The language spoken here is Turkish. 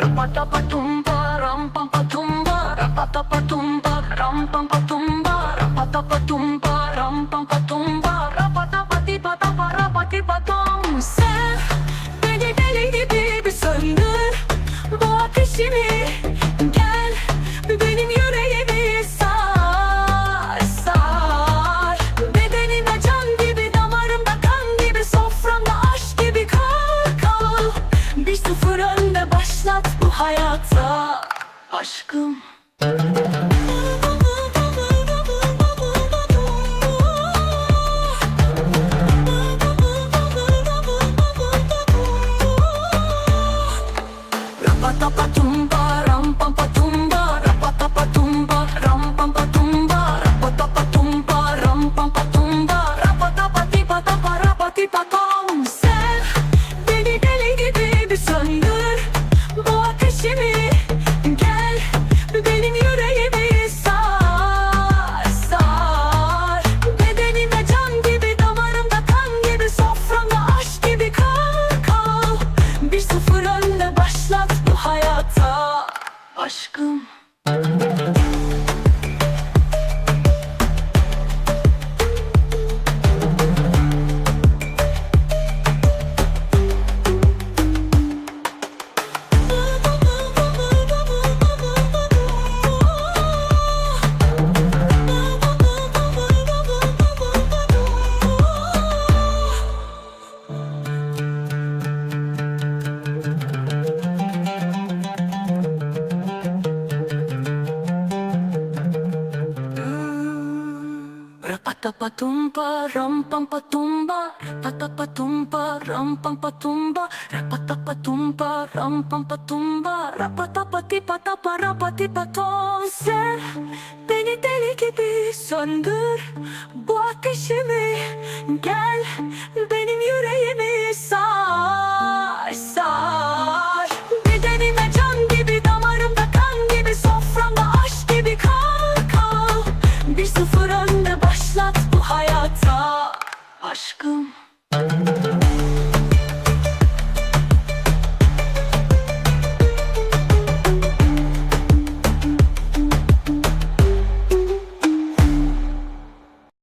Rapatapatumba, rampampatumba, rapatapatumba, rampampatumba, rapatapatumba, rampampatumba, rapatapatipatapa, rapatipatum. Sen beni deli gibi bir söndür bu ateşimi. Hayata aşkım. Hayata aşkım. Rapatapatumba, rampampatumba, rapatapatumba, rampampatumba, rapatapatumba, rampampatumba, rapatapatipatapa, rapatipatom. Sen beni deli gibi söndür bu ateşimi. Gel benim yüreğimi Sıfır önde başlat bu hayata aşkım.